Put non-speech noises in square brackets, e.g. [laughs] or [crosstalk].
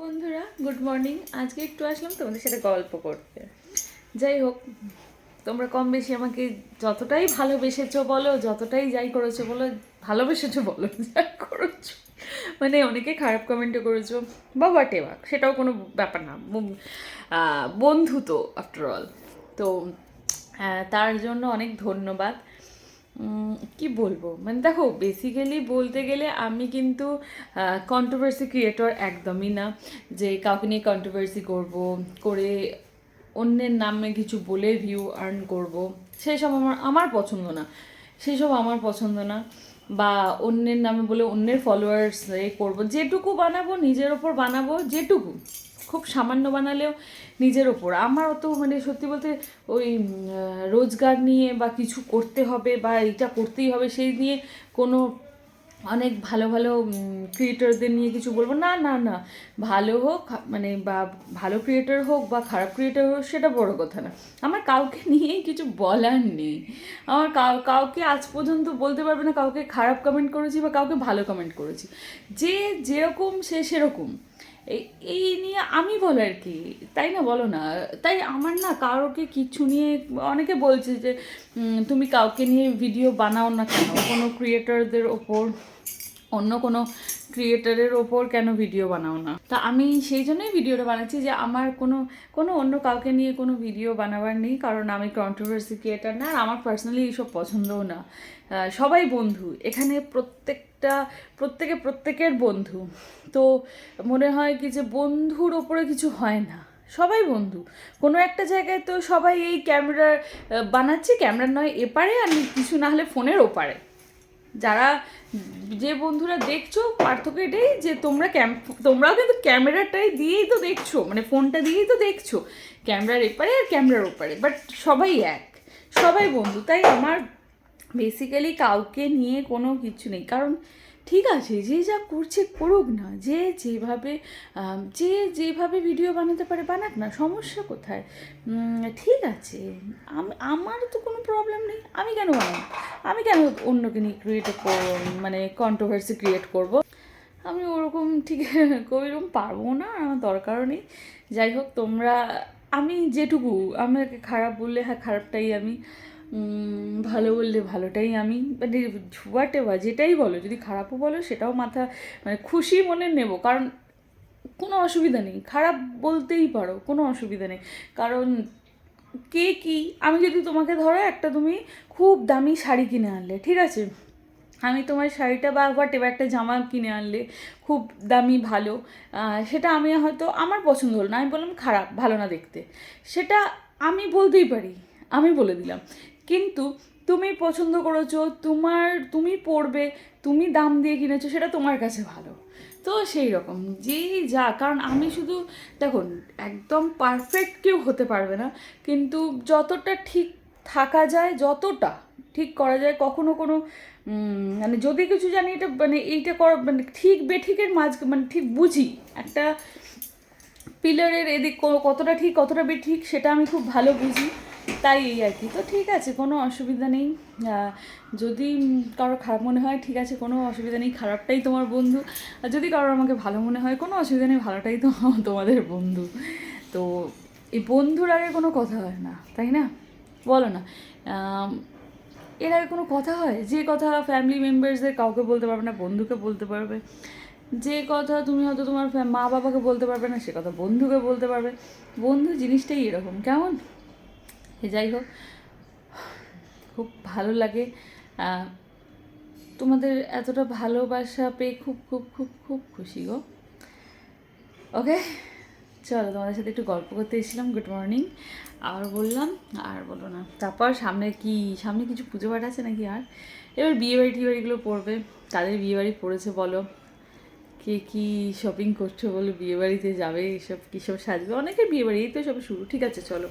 বন্ধুরা good morning আজকে একটু আসলাম তোমাদের সাথে গল্প করতে। যাই হোক, তোমরা কম বেশি আমাকে যতটাই ভালোবেসেছো বলো, যতটাই যাই করেছ বলো, ভালোবেসেছো বলো, যাই করেছ। মানে অনেকে খারাপ কমেন্টও করেছ, বা হোয়াট এভার সেটাও কোনো ব্যাপার না। বন্ধু তো আফটার অল তো তার জন্য অনেক ধন্যবাদ। কি বলব? মানে দেখো বেসিক্যালি বলতে গেলে আমি কিন্তু কন্ট্রোভার্সি ক্রিয়েটর একদমই না। যে কাউকে নিয়ে কন্ট্রোভার্সি করব, করে অন্যের নামে কিছু বলে ভিউ আর্ন করব সেই সব আমার আমার পছন্দ না। সেই সব আমার পছন্দ না। বা অন্যের নামে বলে অন্যের ফলোয়ার্স এ করব, যেটুকু বানাবো, নিজের ওপর বানাবো, যেটুকু। খুব সামান্য বানালেও নিজের ওপর। আমার অত মানে সত্যি বলতে ওই রোজগার নিয়ে বা কিছু করতে হবে বা এইটা করতেই হবে সেই নিয়ে কোনো অনেক ভালো ভালো ক্রিয়েটরদের নিয়ে কিছু বলব। না না না, ভালো হোক মানে বা ভালো ক্রিয়েটর হোক বা খারাপ ক্রিয়েটর হোক সেটা বড় কথা না। আমার কাউকে নিয়েই কিছু বলার নেই। আমার কাউ, কাউকে আজ পর্যন্ত বলতে পারবে না কাউকে খারাপ কমেন্ট করেছি বা কাউকে ভালো কমেন্ট করেছি। যে যেরকম সে সেরকম। এই নিয়ে আমি বলো আর কি, তাই না বলো না? তাই আমার না কারোকে কিছু নিয়ে, অনেকে বলছে যে তুমি কাউকে নিয়ে ভিডিও বানাও না কেন? কোনো ক্রিয়েটারদের ওপর, অন্য কোনো ক্রিয়েটারের ওপর কেন ভিডিও বানাও না? তা আমি সেই জন্যই ভিডিওটা বানাচ্ছি যে, আমার কোনো কোনো অন্য কাউকে নিয়ে কোনো ভিডিও বানাবার নেই, কারণ আমি কন্ট্রোভার্সি ক্রিয়েটার না আর আমার পার্সোনালি এইসব পছন্দও না। সবাই বন্ধু। এখানে প্রত্যেকটা প্রত্যেকে প্রত্যেকের বন্ধু। তো মনে হয় কি যে বন্ধুর ওপরে কিছু হয় না। সবাই বন্ধু। কোনো একটা জায়গায় তো সবাই এই ক্যামেরা বানাচ্ছে, ক্যামেরা নয়, এপারে আর কিছু না হলে ফোনের ওপারে। যারা যে বন্ধুরা দেখছ, পার্থক্য এটাই যে তোমরা ক্যাম, তোমরাও কিন্তু ক্যামেরাটাই দিয়েই তো দেখছ মানে ফোনটা দিয়েই তো দেখছ। ক্যামেরার এপারে আর ক্যামেরার ওপারে, বাট সবাই এক। সবাই বন্ধু। তাই আমার বেসিক্যালি কাউকে নিয়ে কোনো কিছু নেই। কারণ ঠিক আছে, যে যা করছে করুক না, যে যেভাবে যে যেভাবে ভিডিও বানাতে পারে বানাক না, সমস্যা কোথায়? ঠিক আছে, আমি, আমার তো কোনো প্রবলেম নেই। আমি কেন বানাবো? আমি কেন অন্যকে নিয়ে ক্রিয়েট মানে কন্ট্রোভার্সি ক্রিয়েট করব? আমি ওরকম ঠিক ওইরকম পারব না আমার দরকারও নেই। যাই হোক, তোমরা, আমি যেটুকু, আমাকে খারাপ বললে হ্যাঁ খারাপটাই আমি ভালো বললে ভালোটাই আমি। মানে হোয়াট এভার যেটাই বলো, যদি খারাপও বলো, সেটাও মাথা মানে খুশি মনে নেব। কারণ কোনো অসুবিধা নেই। খারাপ বলতেই পারো, কোনো অসুবিধা নেই। কারণ কে কি, আমি যদি তোমাকে ধরো একটা তুমি খুব দামি শাড়ি কিনে আনলে, ঠিক আছে? আমি তোমার শাড়িটা বা হোয়াট এবার একটা জামা কিনে আনলে, খুব দামি, ভালো সেটা আমি হয়তো আমার পছন্দ হলো না। আমি বললাম খারাপ, ভালো না দেখতে। সেটা আমি বলতেই পারি। আমি বলে দিলাম। কিন্তু তুমি পছন্দ করেছ, তোমার, তুমি পড়বে তুমি দাম দিয়ে কিনেছো, সেটা তোমার কাছে ভালো। তো সেই রকম, যেই যা, কারণ আমি শুধু দেখুন একদম পারফেক্ট কেউ হতে পারবে না, কিন্তু যতটা ঠিক থাকা যায়, যতটা ঠিক করা যায়, কখনো কোনো মানে যদি কিছু জানি, এটা মানে এইটা করা মানে ঠিক বেঠিকের মাঝ মানে ঠিক বুঝি, একটা পিলারের এদিক কতটা ঠিক, কতটা বেঠিক, সেটা আমি খুব ভালো বুঝি। তাই এই আর কি। তো ঠিক আছে, কোনো অসুবিধা নেই। যদি কারোর খারাপ মনে হয়, ঠিক আছে, কোনো অসুবিধা নেই, খারাপটাই তোমার বন্ধু। আর যদি কারোর আমাকে ভালো মনে হয়, কোনো অসুবিধা নেই, ভালোটাই তো [laughs] তোমাদের বন্ধু। তো এই বন্ধুর আগে কোনো কথা হয় না, তাই না? বলো না। এর আগে কোনো কথা হয়? যে কথা ফ্যামিলি মেম্বার্সদের কাউকে বলতে পারবে না, বন্ধুকে বলতে পারবে। যে কথা তুমি হয়তো তোমার মা বাবাকে বলতে পারবে না, সে কথা বন্ধুকে বলতে পারবে। বন্ধু জিনিসটাই এরকম। কেমন? যাই হোক, খুব ভালো লাগে। তোমাদের এতটা ভালোবাসা পেয়ে খুব খুব খুব খুব খুশি গো। ওকে, চলো তোমাদের সাথে একটু গল্প করতে এসেছিলাম, গুড মর্নিং। আর বললাম, আর বলো না। তারপর সামনে কি, সামনে কিছু পুজো পাঠ আছে নাকি আর? এবার বিয়ে বিয়েবাড়ি টিয়েবাড়িগুলো পড়বে। তাদের বিয়েবাড়ি পড়েছে বলো? কে কি শপিং করছ বলো? বিয়েবাড়িতে যাবে, এসব কী সব সাজবে? অনেকের বিয়েবাড়ি, এই তো সব শুরু। ঠিক আছে, চলো।